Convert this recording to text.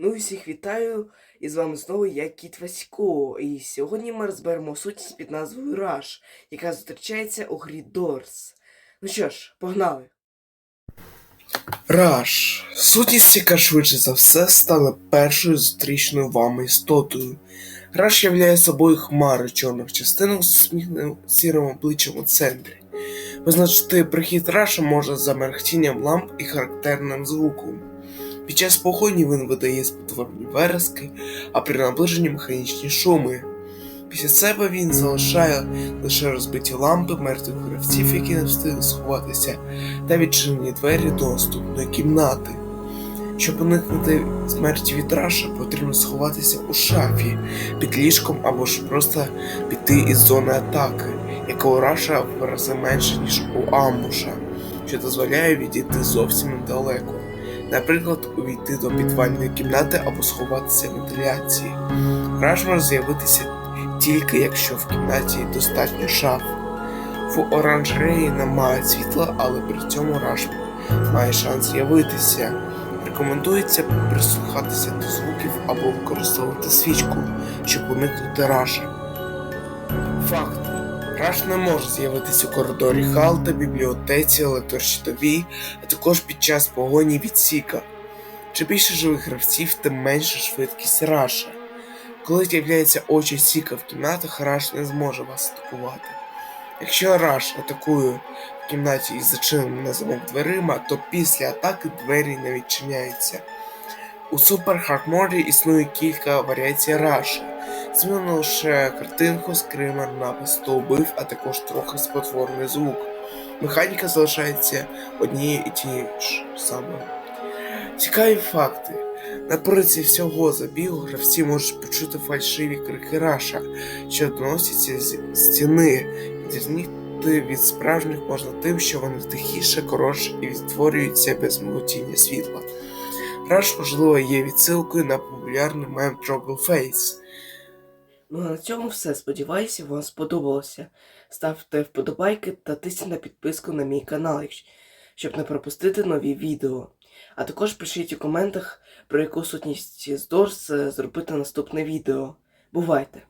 Ну і всіх вітаю, і з вами знову я Кіт Васько. І сьогодні ми розберемо сутність під назвою Rush, яка зустрічається у грі Doors. Ну що ж, погнали. Раш. Сутність, яка швидше за все стане першою зустрічною вами істотою. Раш являє собою хмари чорних частинок з усміхненим сірим обличчям у центрі. Визначити прихід Раша може за мерехтінням ламп і характерним звуком. Під час погоні він видає спотворені верески, а при наближенні механічні шуми. Після себе він залишає лише розбиті лампи мертвих гравців, які не встигли сховатися, та відчинені двері до наступної кімнати. Щоб уникнути смерті від Раша, потрібно сховатися у шафі під ліжком або ж просто піти із зони атаки, яка у Раша в рази менше, ніж у Амбуша, що дозволяє відійти зовсім недалеко. Наприклад, увійти до підвальної кімнати або сховатися в вентиляції. Раш може з'явитися тільки якщо в кімнаті достатньо шаф. В оранжереї немає світла, але при цьому Раш має шанс з'явитися. Рекомендується прислухатися до звуків або використовувати свічку, щоб уникнути раша. Факт. Раш не може з'явитися у коридорі хал та бібліотеці, електрощитовій, а також під час погоні від Сіка. Чим більше живих гравців, тим менша швидкість раша. Коли з'являються очі Сіка в кімнатах, Раш не зможе вас атакувати. Якщо Раш атакує в кімнаті із зачиненими на замок дверима, то після атаки двері не відчиняються. У Hard існує кілька варіацій Раша. Змінено лише картинку, скример, напис «Хто убив, а також трохи спотворений звук. Механіка залишається однією і тією ж самою. Цікаві факти. Напроти всього забігу гравці можуть почути фальшиві крики Раша, що доносяться з стіни. Відрізнити від справжніх можна тим, що вони тихіше, коротше і відтворюються без миготіння світла. Раш, можливо, є відсилкою на популярний мем Trouble Face. Ну а на цьому все. Сподіваюся, вам сподобалося. Ставте вподобайки та тисніть на підписку на мій канал, щоб не пропустити нові відео. А також пишіть у коментах, про яку сутність з Дорс е, зробити наступне відео. Бувайте!